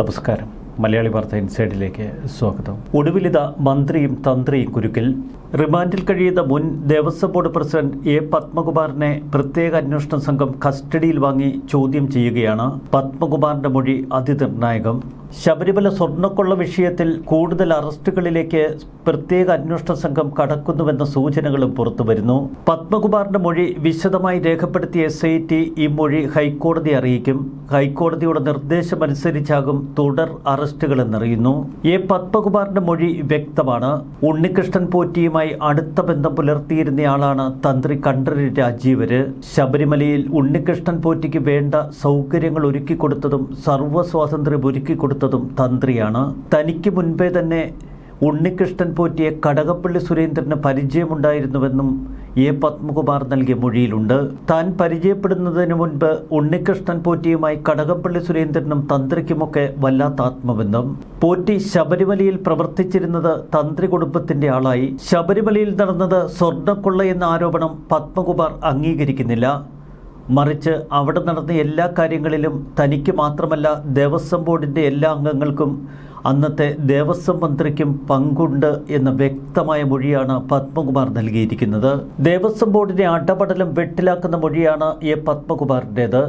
നമസ്കാരം. മലയാളി വാർത്ത ഇൻസൈഡിലേക്ക് സ്വാഗതം. ഒടുവിലിത മന്ത്രിയും തന്ത്രിയും കുരുക്കിൽ. റിമാൻഡിൽ കഴിയുന്ന മുൻ ദേവസ്വം ബോർഡ് പ്രസിഡന്റ് എ പത്മകുമാറിനെ പ്രത്യേക അന്വേഷണ സംഘം കസ്റ്റഡിയിൽ വാങ്ങി ചോദ്യം ചെയ്യുകയാണ് പത്മകുമാറിന്റെ മൊഴി അതിനിർണായകം ശബരിമല സ്വർണക്കൊള്ള വിഷയത്തിൽ കൂടുതൽ അറസ്റ്റുകളിലേക്ക് പ്രത്യേക അന്വേഷണ സംഘം കടക്കുന്നുവെന്ന സൂചനകളും പുറത്തുവരുന്നു. പത്മകുമാറിന്റെ മൊഴി വിശദമായി രേഖപ്പെടുത്തിയ എസ് ഐ ടി ഈ മൊഴി ഹൈക്കോടതി അറിയിക്കും. ഹൈക്കോടതിയുടെ നിർദ്ദേശമനുസരിച്ചാകും തുടർ അറസ്റ്റുകൾ എന്നറിയുന്നു എ പത്മകുമാറിന്റെ മൊഴി വ്യക്തമാണ്. ഉണ്ണികൃഷ്ണൻ പോറ്റിയുമായി അടുത്ത ബന്ധം പുലർത്തിയിരുന്നയാളാണ് തന്ത്രി കണ്ഠരര് രാജീവര്. ശബരിമലയിൽ ഉണ്ണികൃഷ്ണൻ പോറ്റിക്ക് വേണ്ട സൗകര്യങ്ങൾ ഒരുക്കി കൊടുത്തതും സർവ സ്വാതന്ത്ര്യം ഒരുക്കിക്കൊടുത്തതും തന്ത്രിയാണ്. തനിക്ക് മുൻപേ തന്നെ ഉണ്ണികൃഷ്ണൻ പോറ്റിയെ കടകപ്പള്ളി സുരേന്ദ്രന് പരിചയമുണ്ടായിരുന്നുവെന്നും എ പത്മകുമാർ നൽകിയ മൊഴിയിലുണ്ട്. താൻ പരിചയപ്പെടുന്നതിന് മുൻപ് ഉണ്ണികൃഷ്ണൻ പോറ്റിയുമായി കടകപ്പള്ളി സുരേന്ദ്രനും തന്ത്രിക്കുമൊക്കെ വല്ലാത്ത ആത്മബന്ധം. പോറ്റി ശബരിമലയിൽ പ്രവർത്തിച്ചിരുന്നത് തന്ത്രി കുടുംബത്തിന്റെ ആളായി. ശബരിമലയിൽ നടന്നത് സ്വർണക്കൊള്ള എന്ന ആരോപണം പത്മകുമാർ അംഗീകരിക്കുന്നില്ല. മറിച്ച് അവിടെ നടന്ന എല്ലാ കാര്യങ്ങളിലും തനിക്ക് മാത്രമല്ല ദേവസ്വം ബോർഡിന്റെ എല്ലാ അംഗങ്ങൾക്കും അന്നത്തെ ദേവസ്വം മന്ത്രിക്കും പങ്കുണ്ട് എന്ന വ്യക്തമായ മൊഴിയാണ് പത്മകുമാർ നൽകിയിരിക്കുന്നത്. ദേവസ്വം ബോർഡിനെ അടപടലം വെട്ടിലാക്കുന്ന മൊഴിയാണ് എ പത്മകുമാറിന്റേത്.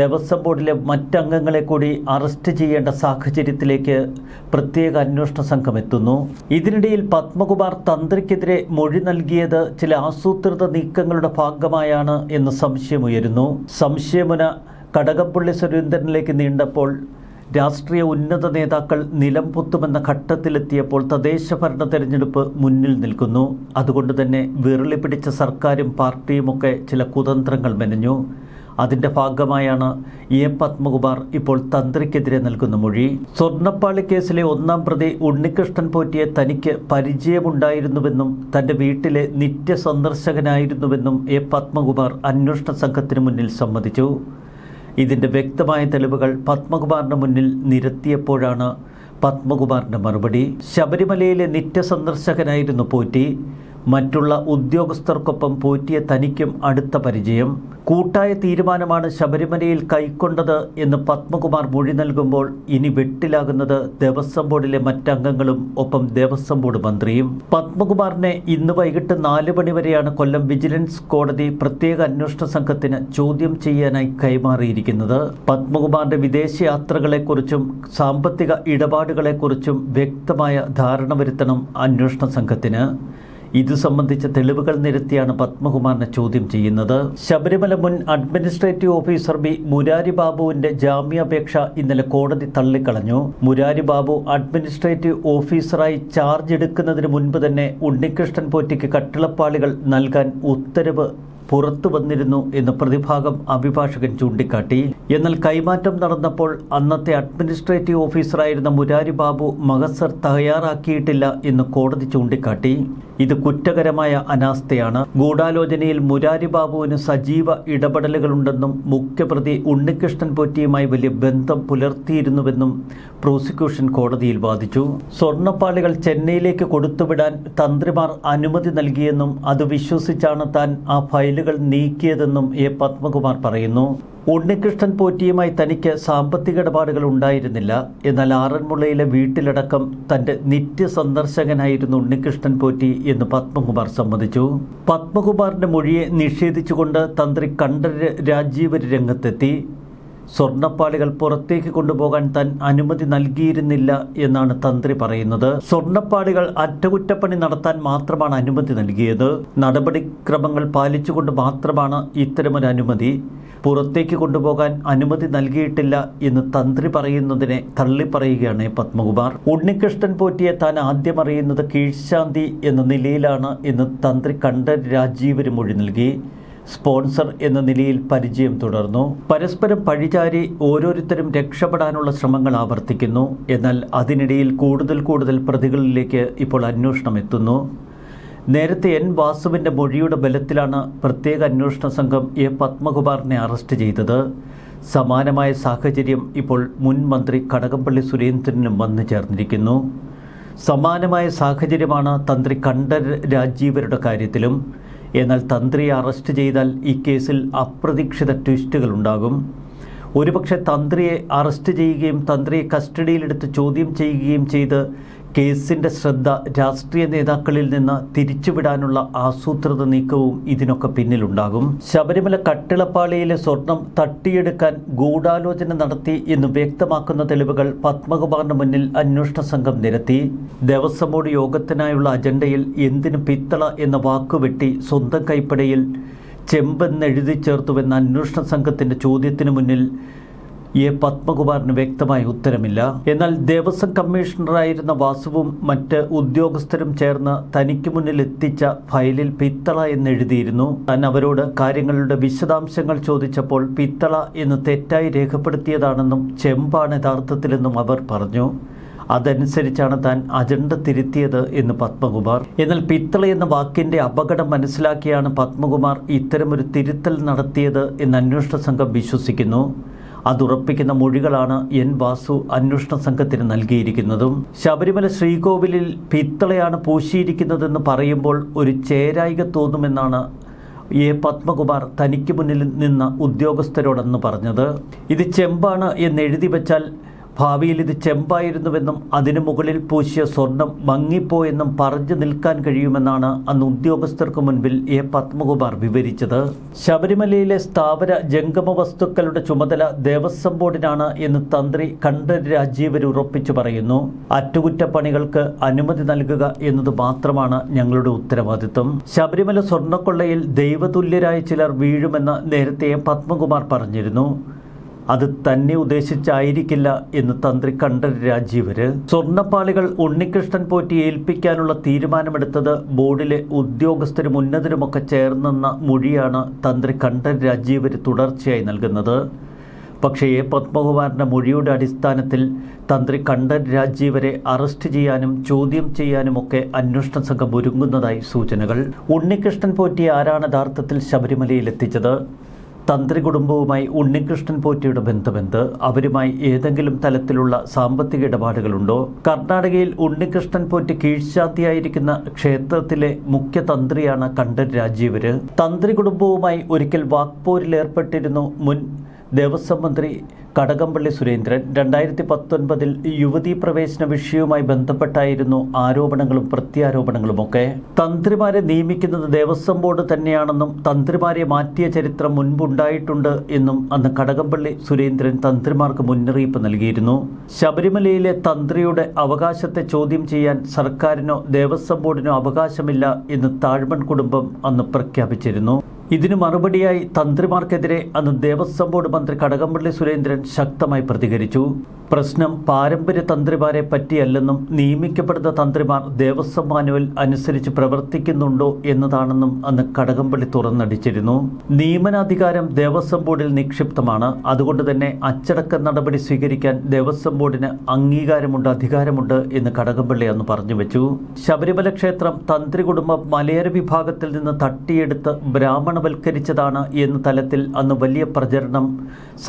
ദേവസ്വം ബോർഡിലെ മറ്റംഗങ്ങളെ കൂടി അറസ്റ്റ് ചെയ്യേണ്ട സാഹചര്യത്തിലേക്ക് പ്രത്യേക അന്വേഷണ സംഘം എത്തുന്നു. ഇതിനിടയിൽ പത്മകുമാർ തന്ത്രിക്കെതിരെ മൊഴി നൽകിയത് ചില ആസൂത്രിത നീക്കങ്ങളുടെ ഭാഗമായാണ് എന്ന് സംശയമുയരുന്നു. സംശയമുന കടകംപള്ളി സുരേന്ദ്രനിലേക്ക് നീണ്ടപ്പോൾ രാഷ്ട്രീയ ഉന്നത നേതാക്കൾ നിലം പൊത്തുമെന്ന ഘട്ടത്തിലെത്തിയപ്പോൾ തദ്ദേശ ഭരണ തെരഞ്ഞെടുപ്പ് മുന്നിൽ നിൽക്കുന്നു. അതുകൊണ്ട് തന്നെ വിരളി പിടിച്ച സർക്കാരും പാർട്ടിയുമൊക്കെ ചില കുതന്ത്രങ്ങൾ മെനഞ്ഞു. അതിന്റെ ഭാഗമായാണ് എ പത്മകുമാർ ഇപ്പോൾ തന്ത്രിക്കെതിരെ നൽകുന്ന മൊഴി. സ്വർണപ്പാളി കേസിലെ ഒന്നാം പ്രതി ഉണ്ണികൃഷ്ണൻ പോറ്റിയെ തനിക്ക് പരിചയമുണ്ടായിരുന്നുവെന്നും തന്റെ വീട്ടിലെ നിത്യ സന്ദർശകനായിരുന്നുവെന്നും എ പത്മകുമാർ അന്വേഷണ സംഘത്തിന് മുന്നിൽ സമ്മതിച്ചു. ഇതിന്റെ വ്യക്തമായ തെളിവുകൾ പത്മകുമാറിന് മുന്നിൽ നിരത്തിയപ്പോഴാണ് പത്മകുമാറിന്റെ മറുപടി. ശബരിമലയിലെ നിത്യസന്ദർശകനായിരുന്നു പോറ്റി. മറ്റുള്ള ഉദ്യോഗസ്ഥർക്കൊപ്പം പോറ്റിയ തനിക്കും അടുത്ത പരിചയം. കൂട്ടായ തീരുമാനമാണ് ശബരിമലയിൽ കൈക്കൊണ്ടത് എന്ന് പത്മകുമാർ മൊഴി നൽകുമ്പോൾ ഇനി വെട്ടിലാകുന്നത് ദേവസ്വം ബോർഡിലെ മറ്റംഗങ്ങളും ഒപ്പം ദേവസ്വം ബോർഡ് മന്ത്രിയും. പത്മകുമാറിനെ ഇന്ന് വൈകിട്ട് നാല് മണിവരെയാണ് കൊല്ലം വിജിലൻസ് കോടതി പ്രത്യേക അന്വേഷണ സംഘത്തിന് ചോദ്യം ചെയ്യാനായി കൈമാറിയിരിക്കുന്നത്. പത്മകുമാറിന്റെ വിദേശയാത്രകളെക്കുറിച്ചും സാമ്പത്തിക ഇടപാടുകളെക്കുറിച്ചും വ്യക്തമായ ധാരണ വരുത്തണം അന്വേഷണ സംഘത്തിന്. ഇതു സംബന്ധിച്ച തെളിവുകൾ നിരത്തിയാണ് പത്മകുമാറിനെ ചോദ്യം ചെയ്യുന്നത്. ശബരിമല മുൻ അഡ്മിനിസ്ട്രേറ്റീവ് ഓഫീസർ ബി മുരാരി ബാബുവിന്റെ ജാമ്യാപേക്ഷ ഇന്നലെ കോടതി തള്ളിക്കളഞ്ഞു. മുരാരി ബാബു അഡ്മിനിസ്ട്രേറ്റീവ് ഓഫീസറായി ചാർജ് എടുക്കുന്നതിന് മുൻപ് തന്നെ ഉണ്ണികൃഷ്ണൻ പോറ്റിക്ക് കട്ടിളപ്പാളികൾ നൽകാൻ ഉത്തരവ് പുറത്തു വന്നിരുന്നു എന്ന് പ്രതിഭാഗം അഭിഭാഷകൻ ചൂണ്ടിക്കാട്ടി. എന്നാൽ കൈമാറ്റം നടന്നപ്പോൾ അന്നത്തെ അഡ്മിനിസ്ട്രേറ്റീവ് ഓഫീസറായിരുന്ന മുരാരി ബാബു മഹസർ തയ്യാറാക്കിയിട്ടില്ല എന്ന് കോടതി ചൂണ്ടിക്കാട്ടി. ഇത് കുറ്റകരമായ അനാസ്ഥയാണ്. ഗൂഢാലോചനയിൽ മുരാരി ബാബുവിന് സജീവ ഇടപെടലുകളുണ്ടെന്നും മുഖ്യപ്രതി ഉണ്ണികൃഷ്ണൻ പോറ്റിയുമായി വലിയ ബന്ധം പുലർത്തിയിരുന്നുവെന്നും പ്രോസിക്യൂഷൻ കോടതിയിൽ വാദിച്ചു. സ്വർണപ്പാളികൾ ചെന്നൈയിലേക്ക് കൊടുത്തുവിടാൻ തന്ത്രിമാർ അനുമതി നൽകിയെന്നും അത് വിശ്വസിച്ചാണ് താൻ ആ ഫയലുകൾ നീക്കിയതെന്നും എ പത്മകുമാർ പറയുന്നു. ഉണ്ണികൃഷ്ണൻ പോറ്റിയുമായി തനിക്ക് സാമ്പത്തിക ഇടപാടുകൾ ഉണ്ടായിരുന്നില്ല. എന്നാൽ ആറന്മുളയിലെ വീട്ടിലടക്കം തന്റെ നിത്യ സന്ദർശകനായിരുന്നു ഉണ്ണികൃഷ്ണൻ പോറ്റി എന്ന് പത്മകുമാർ സമ്മതിച്ചു. പത്മകുമാറിന്റെ മൊഴിയെ നിഷേധിച്ചുകൊണ്ട് തന്ത്രി കണ്ഠര് രാജീവര് രംഗത്തെത്തി. സ്വർണപ്പാളികൾ പുറത്തേക്ക് കൊണ്ടുപോകാൻ താൻ അനുമതി നൽകിയിരുന്നില്ല എന്നാണ് തന്ത്രി പറയുന്നത്. സ്വർണപ്പാളികൾ അറ്റകുറ്റപ്പണി നടത്താൻ മാത്രമാണ് അനുമതി നൽകിയത്. നടപടിക്രമങ്ങൾ പാലിച്ചുകൊണ്ട് മാത്രമാണ് ഇത്തരമൊരു അനുമതി. പുറത്തേക്ക് കൊണ്ടുപോകാൻ അനുമതി നൽകിയിട്ടില്ല എന്ന് തന്ത്രി പറയുന്നതിനെ തള്ളിപ്പറയുകയാണ് പത്മകുമാർ. ഉണ്ണികൃഷ്ണൻ പോറ്റിയെ താൻ ആദ്യം അറിയുന്നത് കീഴ്ശാന്തി എന്ന നിലയിലാണ് എന്ന് തന്ത്രി കണ്ഠ രാജീവര് മൊഴി നൽകി. സ്പോൺസർ എന്ന നിലയിൽ പരിചയം തുടർന്നു. പരസ്പരം പഴിചാരി ഓരോരുത്തരും രക്ഷപ്പെടാനുള്ള ശ്രമങ്ങൾ ആവർത്തിക്കുന്നു. എന്നാൽ അതിനിടയിൽ കൂടുതൽ കൂടുതൽ പ്രതികളിലേക്ക് ഇപ്പോൾ അന്വേഷണം എത്തുന്നു. നേരത്തെ എൻ. വാസുവിന്റെ മൊഴിയുടെ ബലത്തിലാണ് പ്രത്യേക അന്വേഷണ സംഘം എ. പത്മകുമാറിനെ അറസ്റ്റ് ചെയ്തത്. സമാനമായ സാഹചര്യം ഇപ്പോൾ മുൻ മന്ത്രി കടകംപള്ളി സുരേന്ദ്രനും വന്നു ചേർന്നിരിക്കുന്നു. സമാനമായ സാഹചര്യമാണ് തന്ത്രി കണ്ഠർ രാജീവരുടെ കാര്യത്തിലും എന്നാൽ തന്ത്രിയെ അറസ്റ്റ് ചെയ്താൽ ഈ കേസിൽ അപ്രതീക്ഷിത ട്വിസ്റ്റുകൾ ഉണ്ടാകും. ഒരുപക്ഷെ തന്ത്രിയെ അറസ്റ്റ് ചെയ്യുകയും തന്ത്രിയെ കസ്റ്റഡിയിലെടുത്ത് ചോദ്യം ചെയ്യുകയും ചെയ്ത് കേസിന്റെ ശ്രദ്ധ രാഷ്ട്രീയ നേതാക്കളിൽ നിന്ന് തിരിച്ചുവിടാനുള്ള ആസൂത്രിത നീക്കവും ഇതിനൊക്കെ പിന്നിലുണ്ടാകും. ശബരിമല കട്ടിളപ്പാളിയിലെ സ്വർണം തട്ടിയെടുക്കാൻ ഗൂഢാലോചന നടത്തി എന്ന് വ്യക്തമാക്കുന്ന തെളിവുകൾ പത്മകുമാറിന് മുന്നിൽ അന്വേഷണ സംഘം നിരത്തി. ദേവസ്വം ബോർഡ് യോഗത്തിനായുള്ള അജണ്ടയിൽ എന്തിനു പിത്തള എന്ന വാക്കുവെട്ടി സ്വന്തം കൈപ്പടയിൽ ചെമ്പെന്നെഴുതി ചേർത്തുവെന്ന അന്വേഷണ സംഘത്തിന്റെ ചോദ്യത്തിന് മുന്നിൽ എ പത്മകുമാറിന് വ്യക്തമായ ഉത്തരമില്ല. എന്നാൽ ദേവസ്വം കമ്മീഷണറായിരുന്ന വാസുവും മറ്റ് ഉദ്യോഗസ്ഥരും ചേർന്ന് തനിക്ക് മുന്നിൽ എത്തിച്ച ഫയലിൽ പിത്തള എന്നെഴുതിയിരുന്നു താൻ അവരോട് കാര്യങ്ങളുടെ വിശദാംശങ്ങൾ ചോദിച്ചപ്പോൾ പിത്തള എന്ന് തെറ്റായി രേഖപ്പെടുത്തിയതാണെന്നും ചെമ്പാണ് യഥാർത്ഥത്തിലെന്നും അവർ പറഞ്ഞു. അതനുസരിച്ചാണ് താൻ അജണ്ട തിരുത്തിയത് എന്ന് പത്മകുമാർ. എന്നാൽ പിത്തള എന്ന വാക്കിന്റെ അപകടം മനസ്സിലാക്കിയാണ് പത്മകുമാർ ഇത്തരമൊരു തിരുത്തൽ നടത്തിയത് എന്ന് അന്വേഷണ സംഘം വിശ്വസിക്കുന്നു. അതുറപ്പിക്കുന്ന മൊഴികളാണ് എൻ വാസു അന്വേഷണ സംഘത്തിന് നൽകിയിരിക്കുന്നതും. ശബരിമല ശ്രീകോവിലിൽ പിത്തളയാണ് പൂശിയിരിക്കുന്നതെന്ന് പറയുമ്പോൾ ഒരു ചേരായിക തോന്നുമെന്നാണ് എ പത്മകുമാർ തനിക്ക് മുന്നിൽ നിന്ന ഉദ്യോഗസ്ഥരോടെന്ന് പറഞ്ഞത്. ഇത് ചെമ്പാണ് എന്ന് എഴുതി വെച്ചാൽ ഭാവിയിൽ ഇത് ചെമ്പായിരുന്നുവെന്നും അതിനു മുകളിൽ പൂശിയ സ്വർണം മങ്ങിപ്പോയെന്നും പറഞ്ഞു നിൽക്കാൻ കഴിയുമെന്നാണ് അന്ന് ഉദ്യോഗസ്ഥർക്ക് മുൻപിൽ എ പത്മകുമാർ വിവരിച്ചത്. ശബരിമലയിലെ സ്ഥാപന ജംഗമ വസ്തുക്കളുടെ ചുമതല ദേവസ്വം ബോർഡിനാണ് എന്ന് തന്ത്രി കണ്ഠര് രാജീവർ ഉറപ്പിച്ചു പറയുന്നു. അറ്റകുറ്റപ്പണികൾക്ക് അനുമതി നൽകുക എന്നത് മാത്രമാണ് ഞങ്ങളുടെ ഉത്തരവാദിത്വം. ശബരിമല സ്വർണക്കൊള്ളയിൽ ദൈവതുല്യരായ ചിലർ വീഴുമെന്ന് നേരത്തെ പത്മകുമാർ പറഞ്ഞിരുന്നു. അത് തന്നെ ഉദ്ദേശിച്ചായിരിക്കില്ല എന്ന് തന്ത്രി കണ്ഠര് രാജീവര്. സ്വർണപ്പാളികൾ ഉണ്ണികൃഷ്ണൻ പോറ്റി ഏൽപ്പിക്കാനുള്ള തീരുമാനമെടുത്തത് ബോർഡിലെ ഉദ്യോഗസ്ഥരും ഉന്നതരുമൊക്കെ ചേർന്നെന്ന മൊഴിയാണ് തന്ത്രി കണ്ഠര് രാജീവര് തുടർച്ചയായി നൽകുന്നത്. പക്ഷേ എ പത്മകുമാറിന്റെ മൊഴിയുടെ അടിസ്ഥാനത്തിൽ തന്ത്രി കണ്ഠൻ രാജീവരെ അറസ്റ്റ് ചെയ്യാനും ചോദ്യം ചെയ്യാനുമൊക്കെ അന്വേഷണ സംഘം ഒരുങ്ങുന്നതായി സൂചനകൾ. ഉണ്ണികൃഷ്ണൻ പോറ്റി ആരാണ് യഥാർത്ഥത്തിൽ ശബരിമലയിൽ എത്തിച്ചത് തന്ത്രി കുടുംബവുമായി ഉണ്ണികൃഷ്ണൻ പോറ്റിയുടെ ബന്ധമെന്ത്? അവരുമായി ഏതെങ്കിലും തലത്തിലുള്ള സാമ്പത്തിക ഇടപാടുകളുണ്ടോ? കർണാടകയിൽ ഉണ്ണികൃഷ്ണൻ പോറ്റി കീഴ്ശാന്തിയായിരിക്കുന്ന ക്ഷേത്രത്തിലെ മുഖ്യ തന്ത്രിയാണ് കണ്ഠൻ രാജീവര്. തന്ത്രി കുടുംബവുമായി ഒരിക്കൽ വാക്പോരിലേർപ്പെട്ടിരുന്നു മുൻ ദേവസ്വം മന്ത്രി കടകംപള്ളി സുരേന്ദ്രൻ രണ്ടായിരത്തി പത്തൊൻപതിൽ യുവതീ പ്രവേശന വിഷയവുമായി ബന്ധപ്പെട്ടായിരുന്നു ആരോപണങ്ങളും പ്രത്യാരോപണങ്ങളുമൊക്കെ. തന്ത്രിമാരെ നിയമിക്കുന്നത് ദേവസ്വം ബോർഡ് തന്നെയാണെന്നും തന്ത്രിമാരെ മാറ്റിയ ചരിത്രം മുൻപുണ്ടായിട്ടുണ്ട് എന്നും അന്ന് കടകംപള്ളി സുരേന്ദ്രൻ തന്ത്രിമാർക്ക് മുന്നറിയിപ്പ് നൽകിയിരുന്നു. ശബരിമലയിലെ തന്ത്രിയുടെ അവകാശത്തെ ചോദ്യം ചെയ്യാൻ സർക്കാരിനോ ദേവസ്വം ബോർഡിനോ അവകാശമില്ല എന്ന് താഴ്മൺ കുടുംബം അന്ന് പ്രഖ്യാപിച്ചിരുന്നു. ഇതിനു മറുപടിയായി തന്ത്രിമാർക്കെതിരെ അന്ന് ദേവസ്വം ബോർഡ് മന്ത്രി കടകംപള്ളി സുരേന്ദ്രൻ ശക്തമായി പ്രതികരിച്ചു. പ്രശ്നം പാരമ്പര്യ തന്ത്രിമാരെ പറ്റിയല്ലെന്നും നിയമിക്കപ്പെടുന്ന തന്ത്രിമാർ ദേവസ്വം മാനുവൽ അനുസരിച്ച് പ്രവർത്തിക്കുന്നുണ്ടോ എന്നതാണെന്നും അന്ന് കടകംപള്ളി തുറന്നടിച്ചിരുന്നു. നിയമനാധികാരം ദേവസ്വം ബോർഡിൽ നിക്ഷിപ്തമാണ്. അതുകൊണ്ട് തന്നെ അച്ചടക്ക നടപടി സ്വീകരിക്കാൻ ദേവസ്വം ബോർഡിന് അംഗീകാരമുണ്ട് അധികാരമുണ്ട് എന്ന് കടകംപള്ളി അന്ന് പറഞ്ഞു വെച്ചു. ശബരിമല ക്ഷേത്രം തന്ത്രി കുടുംബം മലയര വിഭാഗത്തിൽ നിന്ന് തട്ടിയെടുത്ത് ബ്രാഹ്മണവൽക്കരിച്ചതാണ് എന്ന തലത്തിൽ അന്ന് വലിയ പ്രചരണം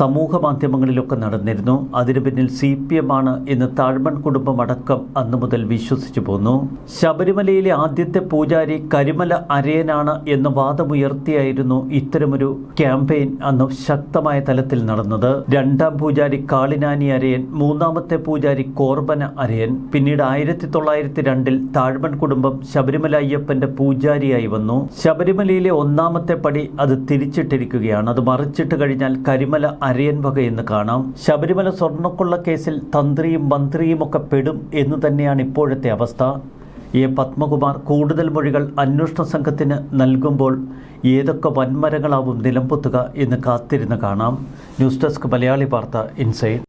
സമൂഹ മാധ്യമങ്ങളിലൊക്കെ നടന്നിരുന്നു. അതിനു പിന്നിൽ സി പി എം ആണ് എന്ന് താഴ്മൺ കുടുംബം അടക്കം അന്നു മുതൽ വിശ്വസിച്ചു പോന്നു. ശബരിമലയിലെ ആദ്യത്തെ പൂജാരി കരിമല അരയനാണ് എന്ന വാദമുയർത്തിയായിരുന്നു ഇത്തരമൊരു ക്യാമ്പയിൻ അന്ന് ശക്തമായ തലത്തിൽ നടന്നത്. രണ്ടാം പൂജാരി കാളിനാനി അരയൻ മൂന്നാമത്തെ പൂജാരി കോർബന അരയൻ പിന്നീട് ആയിരത്തി തൊള്ളായിരത്തി രണ്ടിൽ താഴ്മൺ കുടുംബം ശബരിമല അയ്യപ്പന്റെ പൂജാരിയായി വന്നു. ശബരിമലയിലെ ഒന്നാമത്തെ പടി അത് തിരിച്ചിട്ടിരിക്കുകയാണ്. അത് മറിച്ചിട്ട് കഴിഞ്ഞാൽ കരിമല അരയൻ എന്ന് കാണാം. ശബരിമല സ്വർണക്കൊള്ള കേസിൽ തന്ത്രിയും മന്ത്രിയും ഒക്കെ പെടും എന്ന് തന്നെയാണ് ഇപ്പോഴത്തെ അവസ്ഥ. എ പത്മകുമാർ കൂടുതൽ മൊഴികൾ അന്വേഷണ സംഘത്തിന് നൽകുമ്പോൾ ഏതൊക്കെ വൻമരങ്ങളാവും നിലംപൊത്തുക എന്ന് കാത്തിരുന്ന് കാണാം. ന്യൂസ് ഡെസ്ക് മലയാളി വാർത്ത ഇൻസൈഡ്